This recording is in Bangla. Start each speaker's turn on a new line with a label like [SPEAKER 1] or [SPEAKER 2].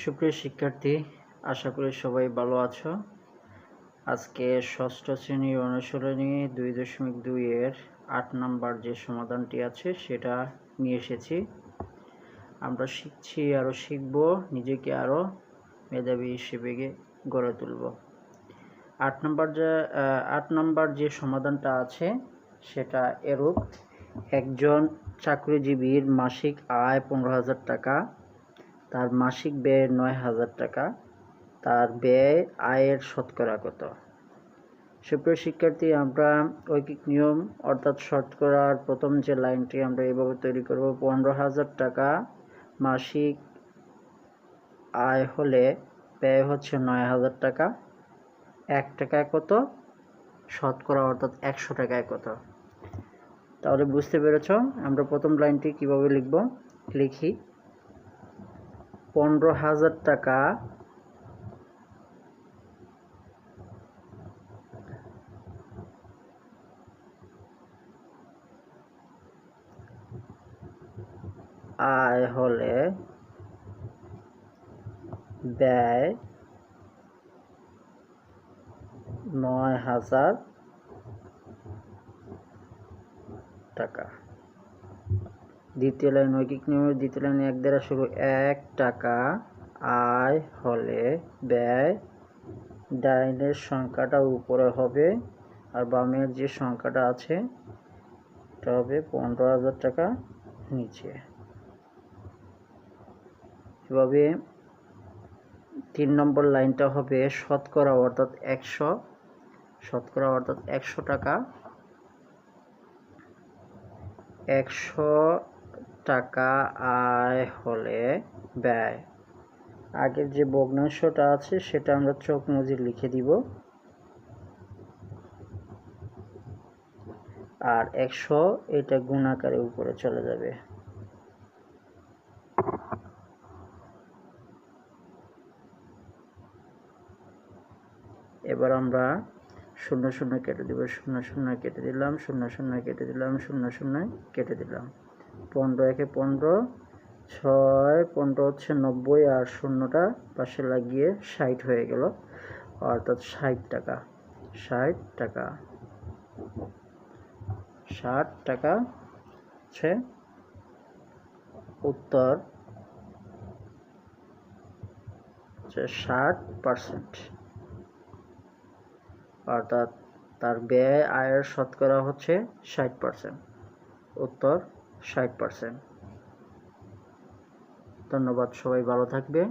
[SPEAKER 1] সুপ্রিয় শিক্ষার্থী, আশা করি সবাই ভালো আছো। আজকে ষষ্ঠ শ্রেণির অনুশীলনী দুই দশমিক দুই এর আট নাম্বার যে সমাধানটি আছে, সেটা নিয়ে এসেছি। আমরা শিখছি আরও শিখব, নিজেকে আরও মেধাবী হিসেবে গড়ে তুলব। আট নাম্বার যে আট নাম্বার যে সমাধানটা আছে, সেটা এরূপ। একজন চাকরিজীবীর মাসিক আয় পনেরো হাজার টাকা তার মাসিক ব্যয় নয় হাজার টাকা। তার ব্যয় আয়ের শতকরা কত? সুপ্রিয় শিক্ষার্থী, আমরা ঐকিক নিয়ম অর্থাৎ শতকরার প্রথম যে লাইনটি আমরা এভাবে তৈরি করব, পনেরো হাজার টাকা মাসিক আয় হলে ব্যয় হচ্ছে নয় হাজার টাকা। এক টাকায় কত? শতকরা অর্থাৎ একশো টাকায় কত? তাহলে বুঝতে পেরেছ, আমরা প্রথম লাইনটি কীভাবে লিখব? লিখি। পনেরো হাজার টাকা। আয় হলে ব্যয় নয় হাজার টাকা। দ্বিতীয় লাইন ঐকিক নিয়মের দ্বিতীয় লাইনে এক দ্বারা শুরু। এক টাকা আয় হলে ব্যয় ডাইনের সংখ্যাটা উপরে হবে আর বামের যে সংখ্যাটা আছে, এটা হবে পনেরো হাজার টাকা নিচে। এভাবে তিন নম্বর লাইনটা হবে শতকরা অর্থাৎ একশো। শতকরা অর্থাৎ একশো টাকা। একশো টাকা আয় হলে ব্যয়। আগের যে ভগ্নাংশটা আছে, সেটা আমরা চোখ মুজি লিখে দিব। আর একশো এটা গুণাকারে উপরে চলে যাবে। এবার আমরা শূন্য শূন্য কেটে দিব, শূন্য শূন্য কেটে দিলাম, শূন্য শূন্য কেটে দিলাম, শূন্য শূন্য কেটে দিলাম। পনেরো, একে পনেরো, ছয়, পনেরো হচ্ছে নব্বই আর শূন্যটা পাশে লাগিয়ে ষাট হয়ে গেল। অর্থাৎ ষাট টাকা ষাট টাকা ষাট টাকা হচ্ছে উত্তর ষাট পার্সেন্ট। অর্থাৎ তার ব্যয়, আয়ের শতকরা হচ্ছে ষাট পার্সেন্ট। উত্তর ষাট পার্সেন্ট ধন্যবাদ সবাই ভালো থাকবে